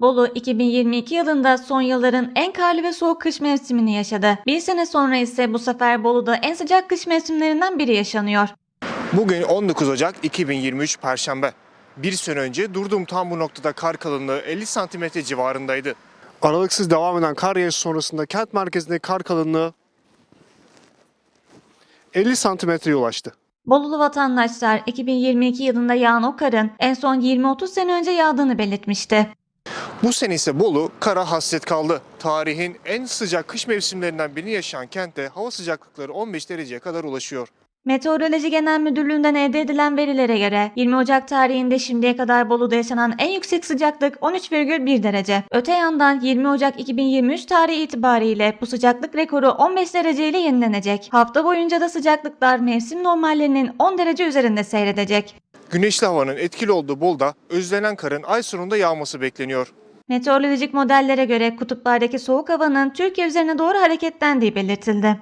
Bolu 2022 yılında son yılların en karlı ve soğuk kış mevsimini yaşadı. Bir sene sonra ise bu sefer Bolu'da en sıcak kış mevsimlerinden biri yaşanıyor. Bugün 19 Ocak 2023 Perşembe. Bir sene önce durduğum tam bu noktada kar kalınlığı 50 santimetre civarındaydı. Aralıksız devam eden kar yağışı sonrasında kent merkezindeki kar kalınlığı 50 santimetreye ulaştı. Bolulu vatandaşlar 2022 yılında yağan o karın en son 20-30 sene önce yağdığını belirtmişti. Bu sene ise Bolu kara hasret kaldı. Tarihin en sıcak kış mevsimlerinden birini yaşayan kentte hava sıcaklıkları 15 dereceye kadar ulaşıyor. Meteoroloji Genel Müdürlüğü'nden elde edilen verilere göre 20 Ocak tarihinde şimdiye kadar Bolu'da yaşanan en yüksek sıcaklık 13,1 derece. Öte yandan 20 Ocak 2023 tarihi itibariyle bu sıcaklık rekoru 15 derece ile yenilenecek. Hafta boyunca da sıcaklıklar mevsim normallerinin 10 derece üzerinde seyredecek. Güneşli havanın etkili olduğu Bolu'da özlenen karın ay sonunda yağması bekleniyor. Meteorolojik modellere göre kutuplardaki soğuk havanın Türkiye üzerine doğru hareketlendiği belirtildi.